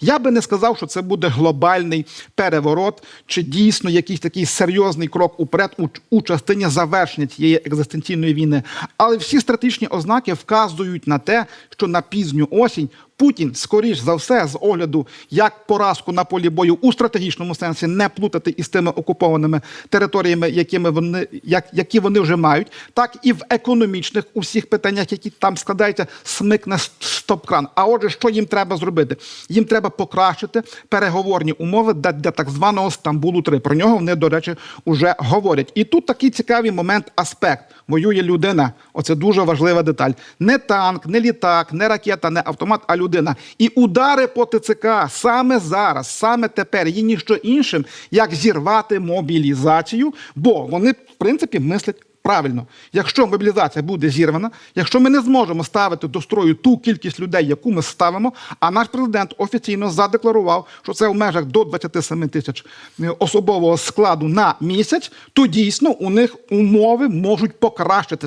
Я би не сказав, що це буде глобальний переворот, чи дійсно якийсь такий серйозний крок уперед у, частині завершення цієї екзистенційної війни. Але всі стратегічні ознаки вказують на те, що на пізню осінь Путін, скоріш за все, з огляду як поразку на полі бою у стратегічному сенсі не плутати із тими окупованими територіями, якими вони як, які вони вже мають, так і в економічних усіх питаннях, які там складаються, смикне стоп-кран. А отже, що їм треба зробити? Їм треба покращити переговорні умови для, для так званого Стамбулу 3 Про нього вони, до речі, вже говорять. І тут такий цікавий момент, аспект. Воює людина. Оце дуже важлива деталь. Не танк, не літак, не ракета, не автомат, а людина. І удари по ТЦК саме зараз, саме тепер є ніщо іншим, як зірвати мобілізацію, бо вони, в принципі, мислять. Правильно, якщо мобілізація буде зірвана, якщо ми не зможемо ставити до строю ту кількість людей, яку ми ставимо, а наш президент офіційно задекларував, що це в межах до 27 тисяч е, особового складу на місяць, то дійсно у них умови можуть покращитись.